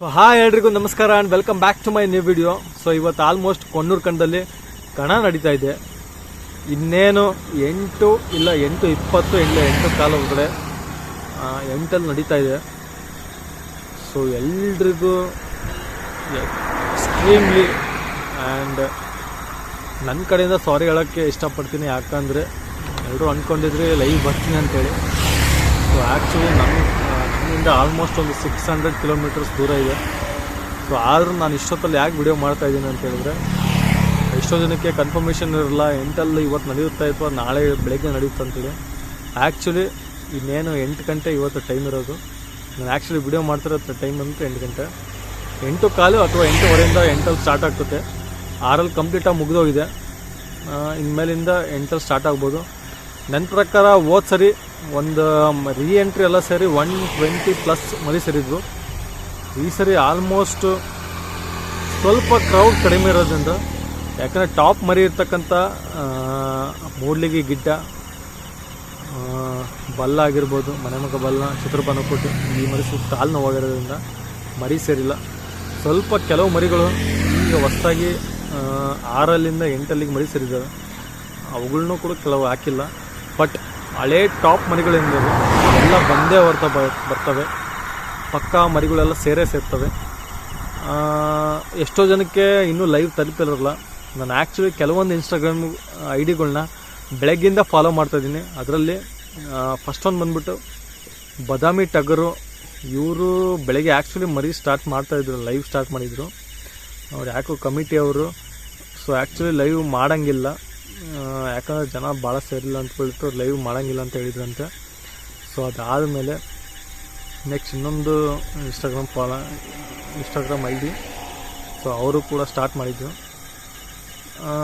So hi ಎಲ್ರಿಗೂ, ನಮಸ್ಕಾರ and welcome back to my new video so ಇವತ್ತು almost Konnur ಕಂಡಲ್ಲಿ ಕಣ ನಡೀತಾ ಇದೆ. ಇನ್ನೇನು ಎಂಟು ಇಲ್ಲ, ಎಂಟು ಇಪ್ಪತ್ತು ಇಲ್ಲ, ಎಂಟು ಕಾಲ ಒಳಗಡೆ ಎಂಟಲ್ಲಿ ನಡೀತಾ ಇದೆ. ಸೊ ಎಲ್ರಿಗೂ ಎಕ್ಸ್ಟ್ರೀಮ್ಲಿ ಆ್ಯಂಡ್ ನನ್ನ ಕಡೆಯಿಂದ ಸಾರಿ ಹೇಳೋಕ್ಕೆ ಇಷ್ಟಪಡ್ತೀನಿ. ಯಾಕಂದರೆ ಎಲ್ಲರೂ ಅಂದ್ಕೊಂಡಿದ್ರಿ ಲೈವ್ ಬರ್ತೀನಿ ಅಂತೇಳಿ. ಸೊ ಆ್ಯಕ್ಚುಲಿ ನಮ್ಮ ನಮ್ಮಿಂದ ಆಲ್ಮೋಸ್ಟ್ ಒಂದು ಸಿಕ್ಸ್ ಹಂಡ್ರೆಡ್ ಕಿಲೋಮೀಟರ್ಸ್ ದೂರ ಇದೆ. ಸೊ ಆದರೂ ನಾನು ಇಷ್ಟೊತ್ತಲ್ಲಿ ಯಾಕೆ ವಿಡಿಯೋ ಮಾಡ್ತಾ ಇದ್ದೀನಿ ಅಂತ ಹೇಳಿದ್ರೆ ಎಷ್ಟೋ ಜನಕ್ಕೆ ಕನ್ಫರ್ಮೇಷನ್ ಇರಲ್ಲ, ಎಂಟಲ್ಲಿ ಇವತ್ತು ನಡೆಯುತ್ತಾ ಅಥವಾ ನಾಳೆ ಬೆಳಗ್ಗೆ ನಡೆಯುತ್ತೆ ಅಂತೇಳಿ ಆ್ಯಕ್ಚುಲಿ ಇನ್ನೇನು ಎಂಟು ಗಂಟೆ ಇವತ್ತು ಟೈಮ್ ಇರೋದು. ನಾನು ಆ್ಯಕ್ಚುಲಿ ವಿಡಿಯೋ ಮಾಡ್ತಿರೋ ಟೈಮ್ ಅಂತ ಎಂಟು ಗಂಟೆ. ಎಂಟು ಕಾಲು ಅಥವಾ ಎಂಟುವರೆಯಿಂದ ಎಂಟಲ್ಲಿ ಸ್ಟಾರ್ಟ್ ಆಗ್ತದೆ. ಆರಲ್ಲಿ ಕಂಪ್ಲೀಟಾಗಿ ಮುಗಿದೋಗಿದೆ. ಇನ್ಮೇಲಿಂದ ಎಂಟಲ್ಲಿ ಸ್ಟಾರ್ಟ್ ಆಗ್ಬೋದು. ನನ್ನ ಪ್ರಕಾರ ಹೋದ ಸರಿ ಒಂದು ರೀ ಎಂಟ್ರಿ ಎಲ್ಲ ಸೇರಿ ಒನ್ ಟ್ವೆಂಟಿ ಪ್ಲಸ್ ಮರಿ ಸೇರಿದ್ರು ಈ ಸರಿ ಆಲ್ಮೋಸ್ಟ್ ಸ್ವಲ್ಪ ಕ್ರೌಡ್ ಕಡಿಮೆ ಇರೋದ್ರಿಂದ, ಯಾಕಂದರೆ ಟಾಪ್ ಮರಿ ಇರ್ತಕ್ಕಂಥ ಮೂಡ್ಲಿಗೆ ಗಿಡ್ಡ ಬಲ್ಲ ಆಗಿರ್ಬೋದು, ಮನೆ ಮಗ ಬಲ್ಲ ಚಿತ್ರಪನ ಕೊಟ್ಟು ಈ ಮರಿ ಸುತ್ತ ಕಾಲು ನೋವಾಗಿರೋದ್ರಿಂದ ಮರಿ ಸೇರಿಲ್ಲ. ಸ್ವಲ್ಪ ಕೆಲವು ಮರಿಗಳು ಈಗ ಹೊಸ್ದಾಗಿ ಆರಲ್ಲಿಂದ ಎಂಟಲ್ಲಿಗೆ ಮರಿ ಸೇರಿದ್ದಾವೆ. ಅವುಗಳನ್ನೂ ಕೂಡ ಕೆಲವು ಹಾಕಿಲ್ಲ. ಬಟ್ ಹಳೇ ಟಾಪ್ ಮರಿಗಳಿಂದ ಎಲ್ಲ ಬಂದೇ ಹೊರತ ಬರ್ತವೆ. ಪಕ್ಕಾ ಮರಿಗಳೆಲ್ಲ ಸೇರೇ ಸೇರ್ತವೆ. ಎಷ್ಟೋ ಜನಕ್ಕೆ ಇನ್ನೂ ಲೈವ್ ತಲುಪಿರಲ್ಲ. ನಾನು ಆ್ಯಕ್ಚುಲಿ ಕೆಲವೊಂದು ಇನ್ಸ್ಟಾಗ್ರಾಮ್ ಐ ಡಿಗಳನ್ನ ಬೆಳಗ್ಗಿಂದ ಫಾಲೋ ಮಾಡ್ತಾ ಇದ್ದೀನಿ. ಅದರಲ್ಲಿ ಫಸ್ಟ್ ಒಂದು ಬಂದ್ಬಿಟ್ಟು ಬದಾಮಿ ಟಗರು. ಇವರು ಬೆಳಗ್ಗೆ ಆ್ಯಕ್ಚುಲಿ ಮರಿ ಸ್ಟಾರ್ಟ್ ಮಾಡ್ತಾಯಿದ್ರು ಲೈವ್ ಸ್ಟಾರ್ಟ್ ಮಾಡಿದರು. ಅವ್ರು ಯಾಕೋ ಕಮಿಟಿ ಅವರು. ಸೊ ಆ್ಯಕ್ಚುಲಿ ಲೈವ್ ಮಾಡೋಂಗಿಲ್ಲ. ಯಾಕಂದ್ರೆ ಜನ ಭಾಳ ಸೇರಿಲ್ಲ ಅಂದ್ಬಿಟ್ಟು ಲೈವ್ ಮಾಡೋಂಗಿಲ್ಲ ಅಂತ ಹೇಳಿದ್ರಂತೆ. ಸೊ ಅದಾದಮೇಲೆ ನೆಕ್ಸ್ಟ್ ಇನ್ನೊಂದು Instagram follow Instagram I D so ಅವರು ಕೂಡ ಸ್ಟಾರ್ಟ್ ಮಾಡಿದ್ದು.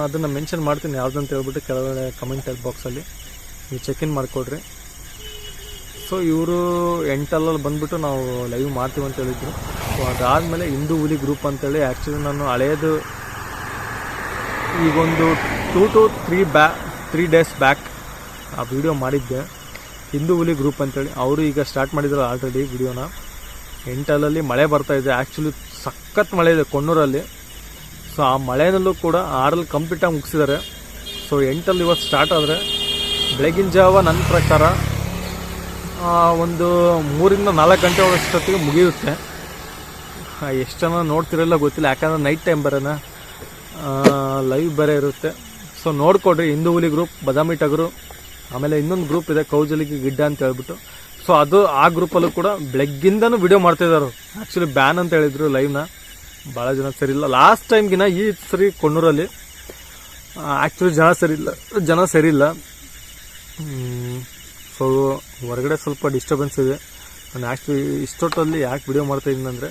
ಅದನ್ನು ಮೆನ್ಷನ್ ಮಾಡ್ತೀನಿ ಯಾವುದಂತ ಹೇಳ್ಬಿಟ್ಟು ಕೆಳಗಡೆ ಕಮೆಂಟ್ ಬಾಕ್ಸಲ್ಲಿ ನೀವು ಚೆಕ್ ಇನ್ ಮಾಡಿಕೊಡ್ರಿ. ಸೊ ಇವರು ಎಂಟಲ್ಲಲ್ಲಿ ಬಂದುಬಿಟ್ಟು ನಾವು ಲೈವ್ ಮಾಡ್ತೀವಿ ಅಂತ ಹೇಳಿದ್ರು. ಸೊ ಅದಾದಮೇಲೆ ಹಿಂದೂ ಹುಲಿ ಗ್ರೂಪ್ ಅಂತೇಳಿ ಆ್ಯಕ್ಚುಲಿ ನಾನು ಹಳೆಯದು ಈಗೊಂದು ಟೂ ಟು ತ್ರೀ ಬ್ಯಾ ತ್ರೀ ಡೇಸ್ ಬ್ಯಾಕ್ ಆ ವಿಡಿಯೋ ಮಾಡಿದ್ದೆ. ಹಿಂದೂ ಹುಲಿ ಗ್ರೂಪ್ ಅಂತೇಳಿ. ಅವರು ಈಗ ಸ್ಟಾರ್ಟ್ ಮಾಡಿದ್ರು ಆಲ್ರೆಡಿ ವಿಡಿಯೋನ ಎಂಟಲ್ಲಲ್ಲಿ ಮಳೆ ಬರ್ತಾ ಇದೆ. ಆ್ಯಕ್ಚುಲಿ ಸಖತ್ ಮಳೆ ಇದೆ ಕೊಣ್ಣೂರಲ್ಲಿ. ಸೊ ಆ ಮಳೆಯಲ್ಲೂ ಕೂಡ ಆರಲ್ಲಿ ಕಂಪ್ಲೀಟಾಗಿ ಮುಗಿಸಿದ್ದಾರೆ. ಸೊ ಎಂಟಲ್ಲಿ ಇವತ್ತು ಸ್ಟಾರ್ಟ್ ಆದರೆ ಬೆಳಗಿನ ಜಾವ ನನ್ನ ಪ್ರಕಾರ ಒಂದು ಮೂರಿಂದ ನಾಲ್ಕು ಗಂಟೆ ಅಷ್ಟೊತ್ತಿಗೆ ಮುಗಿಯುತ್ತೆ ಎಷ್ಟು ಜನ ನೋಡ್ತಿರಲ್ಲ ಗೊತ್ತಿಲ್ಲ. ಯಾಕಂದರೆ ನೈಟ್ ಟೈಮ್ ಬರೋಣ. ಲೈವ್ ಬೇರೆ ಇರುತ್ತೆ. ಸೊ ನೋಡ್ಕೊಡ್ರಿ, ಹಿಂದೂ ಹುಲಿ ಗ್ರೂಪ್ ಬದಾಮಿ ಟಗರು, ಆಮೇಲೆ ಇನ್ನೊಂದು ಗ್ರೂಪ್ ಇದೆ, ಕೌಜಲಿಗೆ ಗಿಡ್ಡ ಅಂತ ಹೇಳ್ಬಿಟ್ಟು. ಸೊ ಅದು ಆ ಗ್ರೂಪಲ್ಲೂ ಕೂಡ ಬೆಳಗ್ಗಿಂದನೂ ವಿಡಿಯೋ ಮಾಡ್ತಿದ್ದಾರೆ ಆ್ಯಕ್ಚುಲಿ ಬ್ಯಾನ್ ಅಂತ ಹೇಳಿದ್ರು ಲೈವ್ನ ಭಾಳ ಜನ ಸರಿಯಿಲ್ಲ ಲಾಸ್ಟ್ ಟೈಮ್ಗಿನ ಈ ಸರಿ ಕೊಣ್ಣೂರಲ್ಲಿ ಆ್ಯಕ್ಚುಲಿ ಜನ ಸರಿಯಿಲ್ಲ ಜನ ಸರಿಯಿಲ್ಲ ಸೊ ಹೊರಗಡೆ ಸ್ವಲ್ಪ ಡಿಸ್ಟರ್ಬೆನ್ಸ್ ಇದೆ. ನಾನು ಆ್ಯಕ್ಚುಲಿ ಇಷ್ಟೊತ್ತಲ್ಲಿ ಯಾಕೆ ವಿಡಿಯೋ ಮಾಡ್ತಾ ಇದ್ದೀನಿ ಅಂದರೆ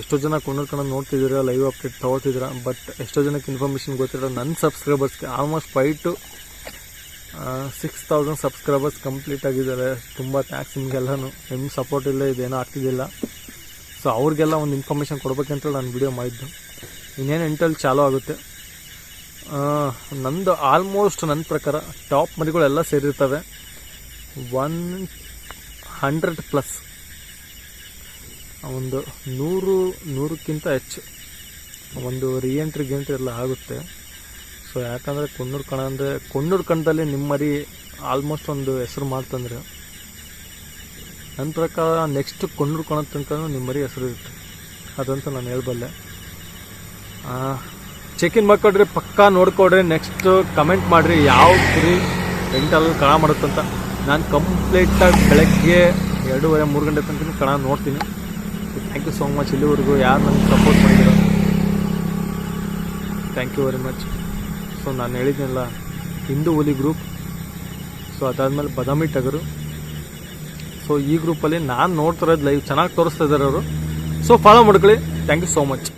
ಎಷ್ಟೋ ಜನ ಕೊಂಡೂರು ಕಣ ನೋಡ್ತಿದ್ದೀರಾ ಲೈವ್ ಅಪ್ಡೇಟ್ ತೊಗೋತಿದ್ದೀರಾ ಬಟ್ ಎಷ್ಟೋ ಜನಕ್ಕೆ ಇನ್ಫಾರ್ಮೇಷನ್ ಗೊತ್ತಿರೋ ನನ್ನ ಸಬ್ಸ್ಕ್ರೈಬರ್ಸ್ಗೆ almost five to six thousand subscribers complete ಆಗಿದ್ದಾರೆ. ತುಂಬ ಥ್ಯಾಂಕ್ಸ್ ನಿಮಗೆಲ್ಲನೂ. ನಿಮ್ಮ ಸಪೋರ್ಟ್ ಇಲ್ಲ, ಇದೇನೋ ಆಗ್ತಿದ್ದಿಲ್ಲ. ಸೊ ಅವ್ರಿಗೆಲ್ಲ ಒಂದು ಇನ್ಫಾರ್ಮೇಷನ್ ಕೊಡ್ಬೇಕಂತೇಳಿ ನಾನು ವಿಡಿಯೋ ಮಾಡಿದ್ದು. ಇನ್ನೇನು ಎಂಟಲ್ಲಿ ಚಾಲೂ ಆಗುತ್ತೆ. ನಂದು ಆಲ್ಮೋಸ್ಟ್ ನನ್ನ ಪ್ರಕಾರ ಟಾಪ್ ಮರಿಗಳೆಲ್ಲ ಸೇರಿರ್ತವೆ. ಒನ್ ಹಂಡ್ರೆಡ್ ಪ್ಲಸ್ ಒಂದು ನೂರು, ನೂರಕ್ಕಿಂತ ಹೆಚ್ಚು ಒಂದು ರೀಎಂಟ್ರಿ ಗಿಂಟ್ರಿ ಎಲ್ಲ ಆಗುತ್ತೆ. ಸೊ ಯಾಕಂದರೆ ಕೊಣ್ಣೂರು ಕಣ ಅಂದರೆ ಕೊಣ್ಣೂರು ಕಣದಲ್ಲಿ ನಿಮ್ಮ ಮರಿ ಆಲ್ಮೋಸ್ಟ್ ಒಂದು ಹೆಸರು ಮಾಡ್ತಂದ್ರೆ ನನ್ನ ಪ್ರಕಾರ ನೆಕ್ಸ್ಟ್ ಕೊಣ್ಣೂರು ಕಣ ತನಕ ನಿಮ್ಮ ಮರಿ ಹೆಸರು ಇರುತ್ತೆ. ಅದಂತ ನಾನು ಹೇಳ್ಬಲ್ಲೆ. ಚೆಕ್ ಇನ್ ಮಾಡ್ಕೊಡ್ರಿ, ಪಕ್ಕಾ ನೋಡ್ಕೊಡ್ರಿ ನೆಕ್ಸ್ಟ್ ಕಮೆಂಟ್ ಮಾಡಿರಿ, ಯಾವ ಕುರಿ ಎಂಟಲ್ಲಿ ಕಣ ಮಾಡುತ್ತಂತ. ನಾನು ಕಂಪ್ಲೀಟಾಗಿ ಬೆಳಗ್ಗೆ ಎರಡೂವರೆ, ಮೂರು ಗಂಟೆ ತನಕ ಕಣ ನೋಡ್ತೀನಿ. ಥ್ಯಾಂಕ್ ಯು ಸೋ ಮಚ್ ಇಲ್ಲಿವರೆಗೂ ಯಾರು ನನಗೆ ಸಪೋರ್ಟ್ ಮಾಡಿದ್ರು? Thank you very much so ನಾನು ಹೇಳಿದ್ನಲ್ಲ, ಹಿಂದೂ ಹುಲಿ ಗ್ರೂಪ್ ಸೊ ಅದಾದಮೇಲೆ ಬದಾಮಿ ಟಗರು. ಸೊ ಈ ಗ್ರೂಪಲ್ಲಿ ನಾನು ನೋಡ್ತಾ ಇರೋದು ಲೈವ್ ಚೆನ್ನಾಗಿ ತೋರಿಸ್ತಾ ಇದ್ದಾರೆ ಅವರು. ಸೊ ಫಾಲೋ ಮಾಡ್ಕೊಳ್ಳಿ. Thank you so much